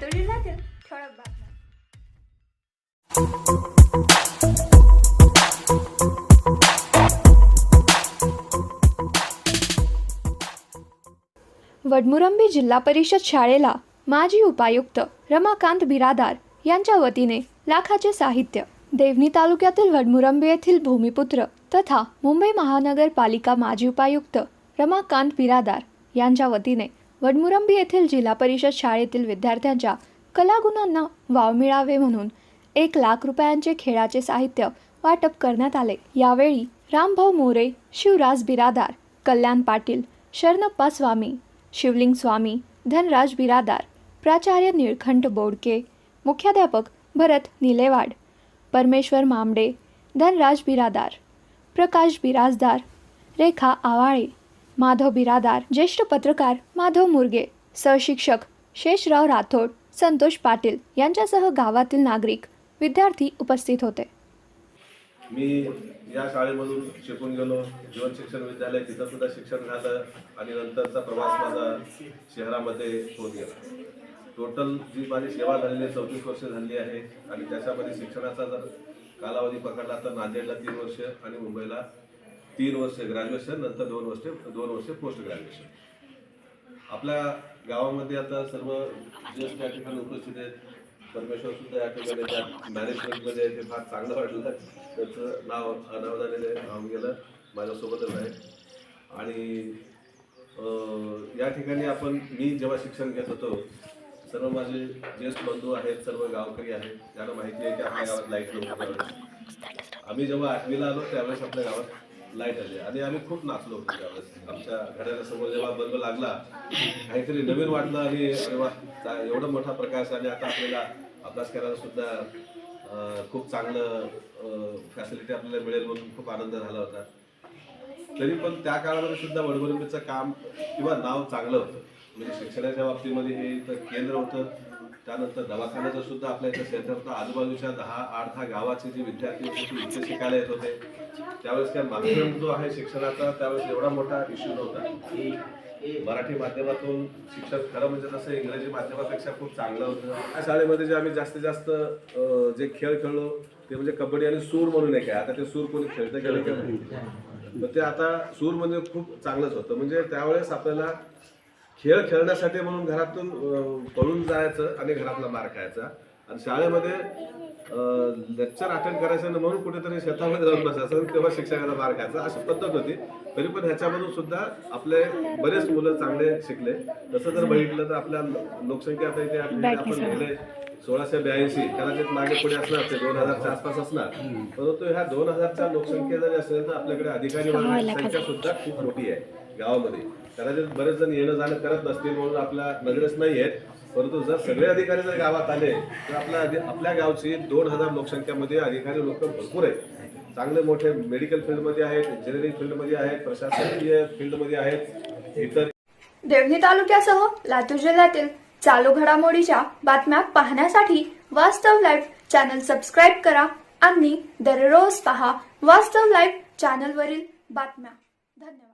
लातूर जिल्ह्यातील ठळक बातम्या वडमुरंबी जिल्हा परिषद शाळेला माजी उपायुक्त रमाकांत बिरादार यांच्या वतीने लाखाचे साहित्य देवणी तालुक्यातील वडमुरंबी येथील भूमिपुत्र तथा मुंबई महानगरपालिका माजी उपायुक्त रमाकांत बिरादार यांच्या वतीने वडमुरंबी येथील जिल्हा परिषद शाळेतील विद्यार्थ्यांच्या कलागुणांना वाव मिळावे म्हणून एक लाख रुपयांचे खेळाचे साहित्य वाटप करण्यात आले. यावेळी रामभाऊ मोरे शिवराज बिरादार कल्याण पाटील शरणप्पा स्वामी शिवलिंग स्वामी धनराज बिरादार प्राचार्य निळखंठ बोडके मुख्याध्यापक भरत निलेवाड परमेश्वर मामडे धनराज बिरादार प्रकाश बिराजदार रेखा आवाळे माधव बिरादार ज्येष्ठ पत्रकार माधव मुरगे सहशिक्षक शेषराव राठोड संतोष पाटील यांच्यासह गावातील नागरिक विद्यार्थी उपस्थित होते. मी या शाळेमधून शिकून गेलो. जीवन शिक्षण विद्यालय तिथं सुद्धा शिक्षण झालं आणि नंतरचा प्रवास माझा शहरामध्ये होत गेला. टोटल जी माझी सेवा झालेली आहे चौतीस वर्ष झाली आहे आणि त्याच्यामध्ये शिक्षणाचा जर कालावधी पकडला तर नांदेडला तीन वर्ष आणि मुंबईला तीन वर्ष ग्रॅज्युएशन नंतर दोन वर्ष दोन वर्ष पोस्ट ग्रॅज्युएशन आपल्या गावामध्ये आता सर्व ज्येष्ठ या ठिकाणी उपस्थित आहेत परमेश्वर सुद्धा या ठिकाणी त्या मॅनेजमेंटमध्ये ते फार चांगलं वाटलं. त्याचं नाव अनावधाने राहून गेलं माझ्यासोबतच आहे. आणि या ठिकाणी आपण मी जेव्हा शिक्षण घेत होतो सर्व माझे ज्येष्ठ बंधू आहेत सर्व गावकरी आहेत त्यांना माहिती आहे की आपल्या गावात लाइट नव्हतं. आम्ही जेव्हा आठवीला आलो त्यावेळेस आपल्या गावात लाइट आली. आणि आम्ही खूप नाचलो होतो त्यावेळेस. आमच्या घड्याळासमोर जेव्हा बल्ब लागला काहीतरी नवीन वाटलं आणि अरे वा चा- एवढा मोठा प्रकाश आणि आता आपल्याला अभ्यास करायला सुद्धा खूप चांगलं फॅसिलिटी आपल्याला मिळेल म्हणून खूप आनंद झाला होता. तरी पण त्या काळामध्ये सुद्धा वडवरंबीचं काम किंवा नाव चांगलं होतं. म्हणजे शिक्षणाच्या बाबतीमध्ये हे इथं केंद्र होतं. त्यानंतर दवाखान्याचं सुद्धा आपल्या इथं सेंटर होतं. आजूबाजूच्या दहा आठ दहा गावाचे जे विद्यार्थी होते ते इथे शिकायला येत होते. त्यावेळेस काय माध्यम जो आहे शिक्षणाचा त्यावेळेस एवढा मोठा इश्यू नव्हता. मराठी माध्यमातून शिक्षण खरं म्हणजे तसं इंग्रजी माध्यमापेक्षा खूप चांगलं होतं. या शाळेमध्ये जे आम्ही जास्तीत जास्त जे खेळ खेळलो ते म्हणजे कबड्डी आणि सूर म्हणून एक आहे. आता ते सूर कोणी खेळतं गेलं का नाही? तर ते आता सूर म्हणजे खूप चांगलंच होतं. म्हणजे त्यावेळेस आपल्याला खेळ खेळण्यासाठी म्हणून घरातून पळून जायचं आणि घरातला मार खायचा. आणि शाळेमध्ये लेक्चर अटेंड करायचं नाही म्हणून कुठेतरी शेतामध्ये जाऊन बसायचं आणि तेव्हा शिक्षकाचा मार खायचा. अशी पद्धत होती. तरी पण ह्याच्यामधून सुद्धा आपले बरेच मुलं चांगले शिकले. तसं जर बघितलं तर आपल्या लोकसंख्या आता इथे आपण गेले सोळाशे ब्याऐंशी. कदाचित मागे पुढे असणार ते दोन हजारच्या आसपास असणार. परंतु ह्या दोन हजारच्या लोकसंख्या जरी असेल तर आपल्याकडे अधिकारी संख्या सुद्धा खूप मोठी आहे गावामध्ये. कदाचित बरेच जण येणं जाणं करत नसतील म्हणून आपल्या नजरेस नाही आहेत. परंतु जर सगळे अधिकारी जर गावात आले तर आपल्या आपल्या गावची दोन हजार लोकसंख्यामध्ये अधिकारी लोक भरपूर आहेत. चांगले मोठे मेडिकल फील्डमध्ये आहेत इंजिनिअरिंग फील्डमध्ये आहेत प्रशासकीय फील्डमध्ये आहेत इतर देवणी तालुक्यासह लातूर जिल्ह्यातील चालू घडामोडीच्या बातम्या पाहण्यासाठी वास्तव लाईव्ह चॅनल सबस्क्राईब करा आणि दररोज पहा वास्तव लाईव्ह चॅनलवरील बातम्या. धन्यवाद.